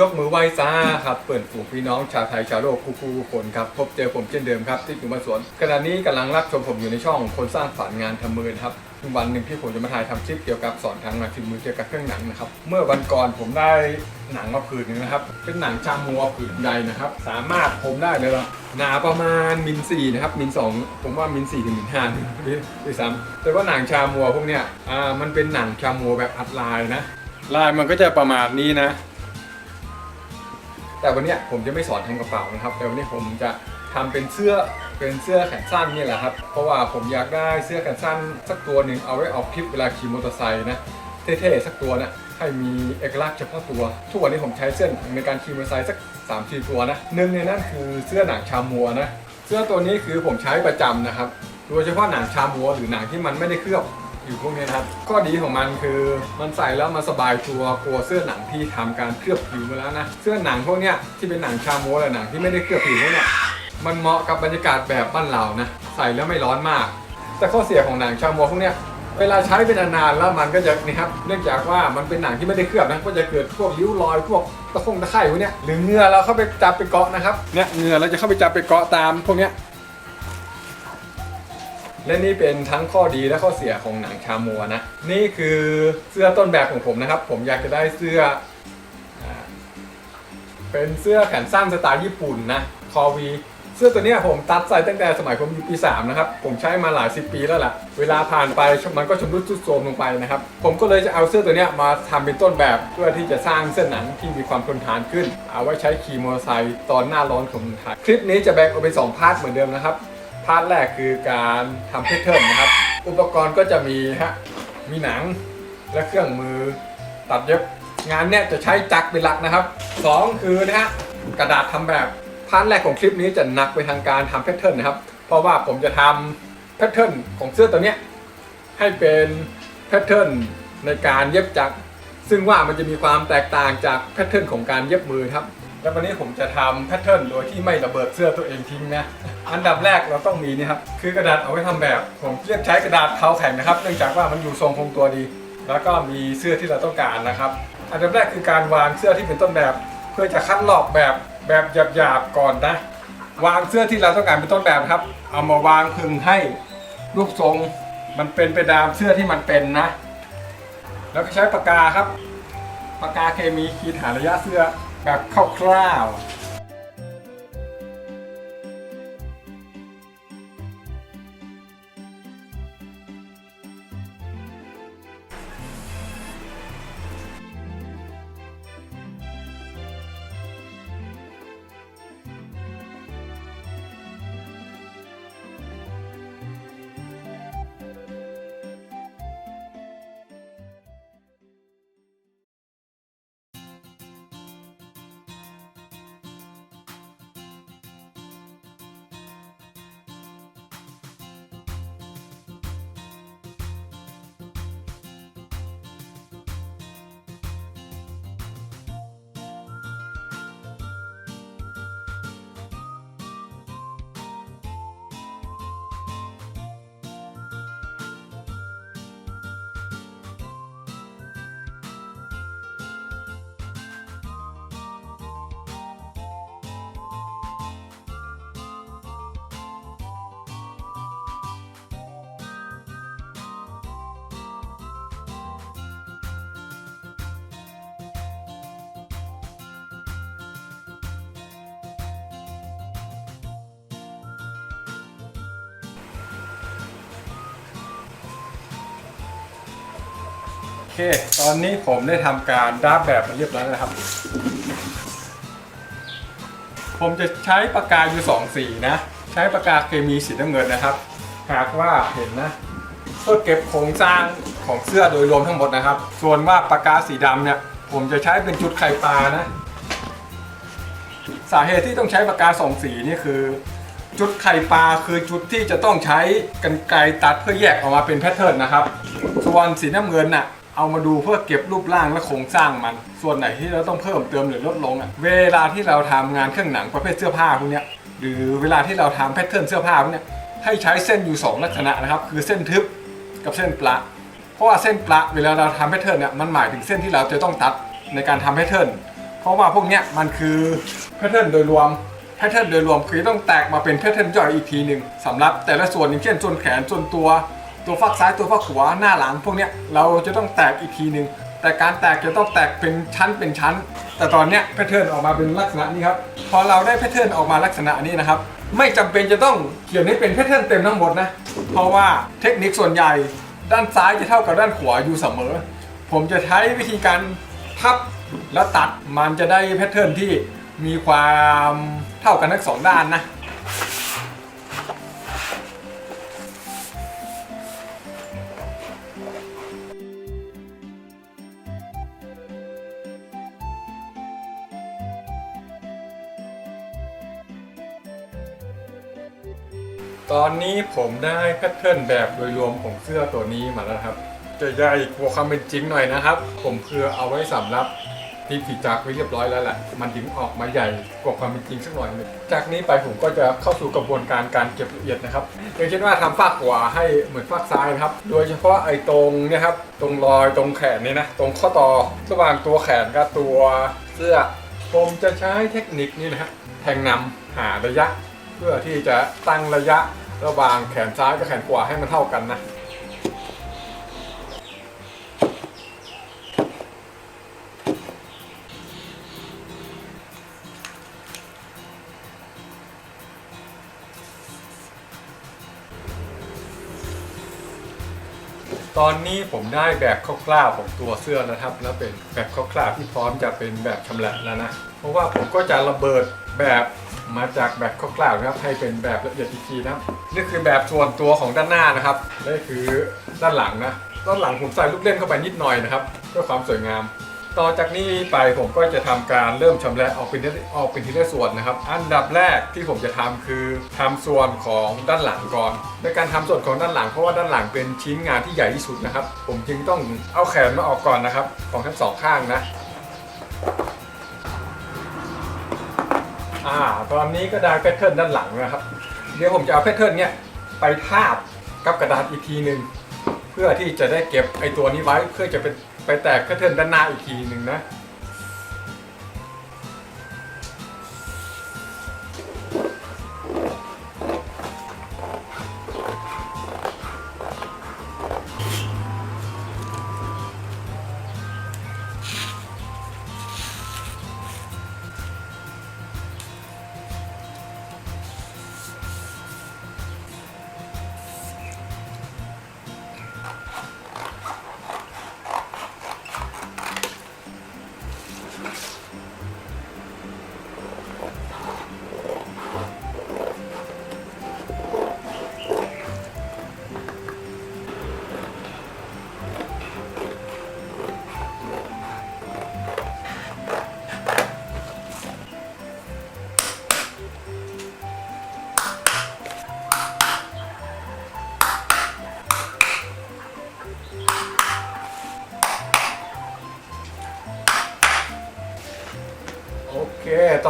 ยกมือไหว้ซาครับเปิดฝูงพี่น้องชาวไทยชาวโลกคู่ๆคนครับพบเจอผมเช่นเดิมครับที่อยู่มาสวนขณะนี้กำลังรับชมผมอยู่ในช่องคนสร้างฝันงานทำมือนะครับวันหนึ่งที่ผมจะมาถ่ายทำคลิปเกี่ยวกับสอนทางงานฝีมือเกี่ยวกับเครื่องหนังนะครับเมื่อวันก่อนผมได้หนังมาผืนหนึงนะครับ เป็นหนังชามัวผืนใดนะครับ สามารถผมได้เลยละหนาประมาณมิลสี่นะครับมิลสองผมว่ามิลสี่ถึงมิลห้าด้วยซ้ำแต่ว่าหนังชามัวพวกเนี้ยอ่ามันเป็นหนังชามัวแบบอัดลายนะลายมันก็จะประมาณนี้นะ แต่วันนี้ผมจะไม่สอนทำกระเป๋านะครับ แต่วันนี้ผมจะทำเป็นเสื้อเป็นเสื้อแขนสั้นนี่แหละครับ เพราะว่าผมอยากได้เสื้อแขนสั้น สักตัวหนึ่งเอาไว้ออกทริปเวลาขี่มอเตอร์ไซค์นะเท่ๆสักตัวนะให้มีเอกลักษณ์เฉพาะตัว ทุกวันนี้ผมใช้เส้นในการขี่มอเตอร์ไซค์สัก3ามสี่ตัวนะหนึ่งในนั้นคือเสื้อหนังชามัวนะเสื้อตัวนี้คือผมใช้ประจำนะครับ โดยเฉพาะหนังชามัวหรือหนังที่มันไม่ได้เคลือบ อยู่พวกนี้นะครับข้อดีของมันคือมันใส่แล้วมันสบายตัวกลัวเสื้อหนังที่ทำการเคลือบผิวมาแล้วนะเสื้อหนังพวกเนี้ยที่เป็นหนังชาโมหรือหนังที่ไม่ได้เคลือบผิวพวกเนี้ยมันเหมาะกับบรรยากาศแบบบ้านเรานะใส่แล้วไม่ร้อนมาก แต่ข้อเสียของหนังชาโมพวกเนี้ยเวลาใช้เป็นนานๆแล้วมันก็จะนี่ครับเนื่องจากว่ามันเป็นหนังที่ไม่ได้เคลือบนะก็จะเกิดพวกริ้วรอยพวกตะคงตะไคร่พวกเนี้ยหรือเงือเราเข้าไปจับไปเกาะนะครับเนี่ยเงือเราจะเข้าไปจับไปเกาะตามพวกเนี้ย และนี่เป็นทั้งข้อดีและข้อเสียของหนังชามัวนะ นี่คือเสื้อต้นแบบของผมนะครับ ผมอยากจะได้เสื้อ เป็นเสื้อแขนสั้นสไตล์ญี่ปุ่นนะคอวีเสื้อตัวนี้ผมตัดใส่ตั้งแต่สมัยผมอยู่ปี3นะครับผมใช้มาหลายสิบปีแล้วล่ะ เวลาผ่านไปมันก็ชำรุดทรุดโทรมลงไปนะครับ ผมก็เลยจะเอาเสื้อตัวนี้มาทำเป็นต้นแบบเพื่อที่จะสร้างเส้นหนังที่มีความทนทานขึ้น เอาไว้ใช้ขี่มอเตอร์ไซค์ตอนหน้าร้อนของเมืองไทยคลิปนี้จะแบ่งออกเป็นสองพาร์ทเหมือนเดิมนะครับ พาร์ทแรกคือการทำเพทเทิร์นนะครับ อุปกรณ์ก็จะมีฮะ มีหนังและเครื่องมือตัดเย็บ งานเนี้ยจะใช้จักรเป็นหลักนะครับสองคือนะฮะกระดาษทำแบบ พาร์ทแรกของคลิปนี้จะหนักไปทางการทำแพทเทิร์นนะครับ เพราะว่าผมจะทำแพทเทิร์นของเสื้อตัวเนี้ยให้เป็นแพทเทิร์นในการเย็บจักรซึ่งว่ามันจะมีความแตกต่างจากแพทเทิร์นของการเย็บมือครับ แล้ววันนี้ผมจะทำแพทเทิร์นโดยที่ไม่ระเบิดเสื้อตัวเองทิ้งนะ อันดับแรกเราต้องมีนี่ครับ คือกระดาษเอาไว้ทำแบบ ผมเลือกใช้กระดาษเทาแข็งนะครับ เนื่องจากว่ามันอยู่ทรงคงตัวดี แล้วก็มีเสื้อที่เราต้องการนะครับ อันดับแรกคือการวางเสื้อที่เป็นต้นแบบ เพื่อจะคัดลอกแบบแบบหยาบๆก่อนนะ วางเสื้อที่เราต้องการเป็นต้นแบบครับ เอามาวางพึงให้รูปทรง มันเป็นไปตามเสื้อที่มันเป็นนะ แล้วก็ใช้ปากกาครับ ปากกาเคมีขีดหาระยะเสื้อ แบบคร่าวๆ เค ตอนนี้ผมได้ทำการดับแบบมาเรียบร้อยแล้วนะครับ ผมจะใช้ปากกาอยู่สองสีนะ ใช้ปากกาเคมีสีน้ำเงินนะครับ หากว่าเห็นนะเพื่อเก็บโครงสร้างของเสื้อโดยรวมทั้งหมดนะครับ ส่วนว่าปากกาสีดำเนี่ย ผมจะใช้เป็นจุดไข่ปลานะ สาเหตุที่ต้องใช้ปากกาสองสีนี่คือ จุดไข่ปลาคือจุดที่จะต้องใช้กันไกรตัดเพื่อแยกออกมาเป็นแพทเทิร์นนะครับ ส่วนสีน้ำเงินน่ะ เอามาดูเพื่อเก็บรูปร่างและโครงสร้างมัน ส่วนไหนที่เราต้องเพิ่มเติมหรือลดลงอะเวลาที่เราทำงานเครื่องหนังประเภทเสื้อผ้าพวกเนี้ยหรือเวลาที่เราทำแพทเทิร์นเสื้อผ้าพวกเนี้ยให้ใช้เส้นอยู่สองลักษณะนะครับ คือเส้นทึบกับเส้นปละเพราะว่าเส้นปละเวลาเราทำแพทเทิร์นเนี่ยมันหมายถึงเส้นที่เราจะต้องตัดในการทำแพทเทิร์นเพราะว่าพวกเนี้ยมันคือแพทเทิร์นโดยรวมแพทเทิร์นโดยรวมคือต้องแตกมาเป็นแพทเทิร์นย่อยอีกทีหนึ่งสำหรับแต่ละส่วนอย่างเช่นส่วนแขนส่วนตัว ตัวฝักซ้ายตัวฝักขวาหน้าหลังพวกเนี้ยเราจะต้องแตกอีกทีหนึ่งแต่การแตกจะต้องแตกเป็นชั้นเป็นชั้น แต่ตอนเนี้ยแพทเทิร์นออกมาเป็นลักษณะนี้ครับพอเราได้แพทเทิร์นออกมาลักษณะนี้นะครับไม่จำเป็นจะต้องเขียนให้เป็นแพทเทิร์นเต็มทั้งหมดนะเพราะว่าเทคนิคส่วนใหญ่ด้านซ้ายจะเท่ากับด้านขวาอยู่เสมอ ผมจะใช้วิธีการพับแล้วตัดมันจะได้แพทเทิร์นที่มีความเท่ากันทั้งสองด้านนะ ตอนนี้ผมได้แพทเทิร์นแบบโดยรวมของเสื้อตัวนี้มาแล้วครับ จะใหญ่กว่าความเป็นจริงหน่อยนะครับ ผมคือเอาไว้สำหรับทีมผีจักไว้เรียบร้อยแล้วแหละมันถึงออกมาใหญ่กว่าความเป็นจริงสักหน่อยหนึงจากนี้ไปผมก็จะเข้าสู่กระบวนการการเก็บละเอียดนะครับอย่างเช่นว่าทำฝากขวาให้เหมือนฝากซ้ายนะครับ โดยเฉพาะไอ้ตรงเนี่ยครับตรงรอยตรงแขนนี่นะตรงข้อต่อระหว่างตัวแขนกับตัวเสื้อ ผมจะใช้เทคนิคนี้นะฮะแทงนำหาระยะ เพื่อที่จะตั้งระยะระหว่างแขนซ้ายกับแขนขวาให้มันเท่ากันนะตอนนี้ผมได้แบบคร่าวๆของตัวเสื้อนะครับ แล้วเป็นแบบคร่าวๆที่พร้อมจะเป็นแบบชำแหละแล้วนะ เพราะว่าผมก็จะระเบิดแบบ มาจากแบบคร่าวๆนะครับให้เป็นแบบละเอียดอีกทีนะครับนี่คือแบบส่วนตัวของด้านหน้านะครับนี่คือด้านหลังนะด้านหลังผมใส่ลูกเล่นเข้าไปนิดหน่อยนะครับเพื่อความสวยงามต่อจากนี้ไปผมก็จะทำการเริ่มชำแหละออกเป็นทีละออกเป็นทีละส่วนนะครับ อันดับแรกที่ผมจะทำคือทำส่วนของด้านหลังก่อน ในการทำส่วนของด้านหลังเพราะว่าด้านหลังเป็นชิ้นงานที่ใหญ่ที่สุดนะครับ ผมจึงต้องเอาแขนมาออกก่อนนะครับ ของทั้งสองข้างนะ อ่า ตอนนี้ก็ได้แพทเทิร์นด้านหลังนะครับ เดี๋ยวผมจะเอาแพทเทิร์นเนี้ยไปทาบกับกระดาษอีกทีหนึ่งเพื่อที่จะได้เก็บไอตัวนี้ไว้เพื่อจะเป็นไปแตกแพทเทิร์นด้านหน้าอีกทีหนึ่งนะ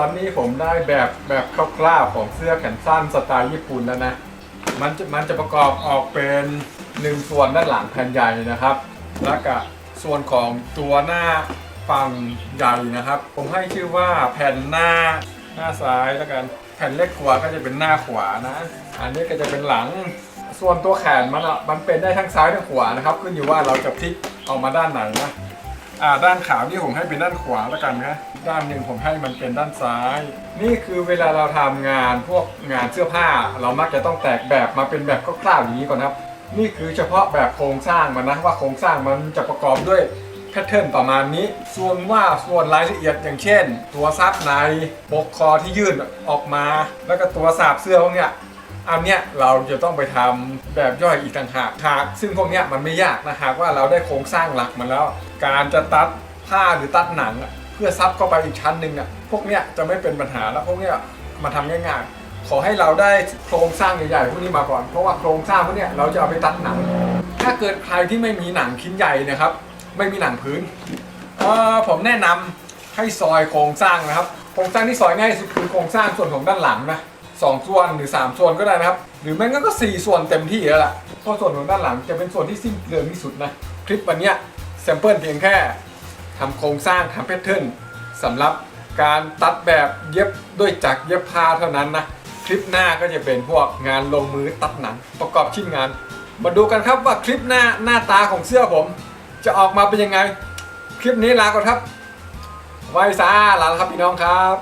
ตอนนี้ผมได้แบบแบบคร่าวๆของเสื้อแขนสั้นสไตล์ญี่ปุ่นแล้วนะ มันจะมันจะประกอบออกเป็นหนึ่งส่วนด้านหลังแผ่นใหญ่นะครับ แล้วก็ส่วนของตัวหน้าฝั่งใหญ่นะครับ ผมให้ชื่อว่าแผ่นหน้าหน้าซ้ายแล้วกัน แผ่นเล็กกว่าก็จะเป็นหน้าขวานะ อันนี้ก็จะเป็นหลัง ส่วนตัวแขนมันอะมันเป็นได้ทั้งซ้ายทั้งขวานะครับ ขึ้นอยู่ว่าเราจะพลิกออกมาด้านไหนนะ อ่าด้านขาวนี่ผมให้เป็นด้านขวาแล้วกันนะด้านหนึ่งผมให้มันเป็นด้านซ้าย นี่คือเวลาเราทำงานพวกงานเสื้อผ้า เรามักจะต้องแตกแบบมาเป็นแบบคร่าวๆอย่างนี้ก่อนครับ นี่คือเฉพาะแบบโครงสร้างมันนะว่าโครงสร้างมันจะประกอบด้วยแพทเทิร์นประมาณนี้ ส่วนว่าส่วนรายละเอียดอย่างเช่น ตัวซับในปกคอที่ยื่นออกมา แล้วก็ตัวสาบเสื้อพวกเนี้ย อันเนี้ยเราจะต้องไปทำแบบย่อยอีกต่างหากหากซึ่งพวกเนี้ยมันไม่ยากนะหากว่าเราได้โครงสร้างหลักมาแล้ว การจะตัดผ้าหรือตัดหนัง เพื่อซับเข้าไปอีกชั้นหนึ่งอะพวกเนี้ยจะไม่เป็นปัญหาแล้วพวกเนี้ยมาทำง่ายๆขอให้เราได้โครงสร้างใหญ่ๆพวกนี้มาก่อนเพราะว่าโครงสร้างพวกเนี้ยเราจะเอาไปตัดหนัง ถ้าเกิดใครที่ไม่มีหนังชิ้นใหญ่นะครับ ไม่มีหนังพื้นออผมแนะนำให้ซอยโครงสร้างนะครับโครงสร้างที่ซอยง่ายสุดคือโครงสร้างส่วนของด้านหลังนะ สองส่วนหรือสามส่วนก็ได้นะครับ หรือไม่งั้นก็สี่ส่วนเต็มที่แล้วล่ะเพราะส่วนของด้านหลังจะเป็นส่วนที่สิ้นเปลืองที่สุดนะคลิปวันนี้แซมเปิลเพียงแค่ทำโครงสร้างทำแพทเทิร์นสำหรับการตัดแบบเย็บด้วยจักรเย็บผ้าเท่านั้นนะคลิปหน้าก็จะเป็นพวกงานลงมือตัดหนังประกอบชิ้นงาน มาดูกันครับว่าคลิปหน้าหน้าตาของเสื้อผม จะออกมาเป็นยังไง คลิปนี้ลาก่อนครับไว้ซาลาแล้วครับพี่น้องครับ